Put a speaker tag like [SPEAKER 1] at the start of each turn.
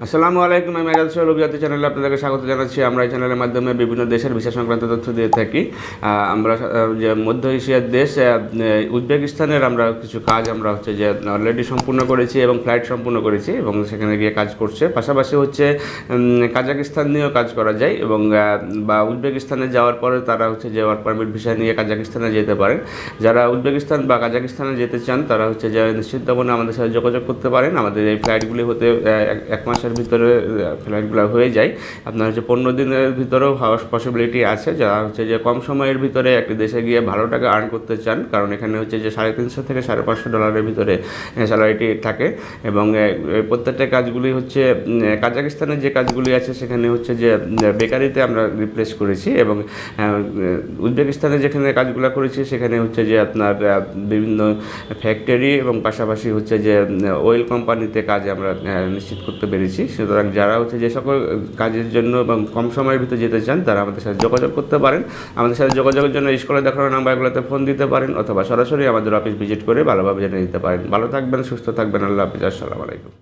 [SPEAKER 1] আসসালামু আলাইকুম, আমি মেজাজ সহ লোকজাতি চ্যানেলে আপনাদেরকে স্বাগত জানাচ্ছি। আমরা এই চ্যানেলের মাধ্যমে বিভিন্ন দেশের ভিসা সংক্রান্ত তথ্য দিয়ে থাকি। আমরা যে মধ্য এশিয়ার দেশ উজবেকিস্তানের আমরা কিছু কাজ আমরা হচ্ছে যে অলরেডি সম্পূর্ণ করেছি এবং ফ্লাইট সম্পূর্ণ করেছি এবং সেখানে গিয়ে কাজ করছে। পাশাপাশি হচ্ছে কাজাকিস্তান নিয়েও কাজ করা যায় এবং বা উজবেকিস্তানে যাওয়ার পরে তারা হচ্ছে যে ওয়ার্ক পারমিট ভিসা নিয়ে কাজাকিস্তানে যেতে পারেন। যারা উজবেকিস্তান বা কাজাকিস্তানে যেতে চান, তারা হচ্ছে যে নিশ্চিতভাবে আমাদের সাথে যোগাযোগ করতে পারেন। আমাদের এই ফ্লাইটগুলি হতে এক- এক মাসের ভিতরে ফ্লাইটগুলো হয়ে যায়। আপনার হচ্ছে পনেরো দিনের ভিতরেও হওয়ার পসিবিলিটি আছে। যারা হচ্ছে যে কম সময়ের ভিতরে একটি দেশে গিয়ে ভালো টাকা আর্ন করতে চান, কারণ এখানে হচ্ছে যে সাড়ে তিনশো থেকে সাড়ে পাঁচশো ডলারের ভিতরে স্যালারিটি থাকে। এবং প্রত্যেকটা কাজগুলি হচ্ছে কাজাকিস্তানের যে কাজগুলি আছে, সেখানে হচ্ছে যে বেকারিতে আমরা রিপ্লেস করেছি। এবং উজবেকিস্তানে যেখানে কাজগুলো করেছি, সেখানে হচ্ছে যে আপনার বিভিন্ন ফ্যাক্টরি এবং পাশাপাশি হচ্ছে যে অয়েল কোম্পানিতে কাজ আমরা নিশ্চিত করতে পেরেছি। সুতরাং যারা হচ্ছে যে সকল কাজের জন্য এবং কম সময়ের ভিতরে যেতে চান, তারা আমাদের সাথে যোগাযোগ করতে পারেন। আমাদের সাথে যোগাযোগের জন্য স্কুলে দেখানো নাম্বারগুলোতে ফোন দিতে পারেন অথবা সরাসরি আমাদের অফিস ভিজিট করে ভালোভাবে জেনে নিতে পারেন। ভালো থাকবেন, সুস্থ থাকবেন। আল্লাহ হাফিজ। আসসালামু আলাইকুম।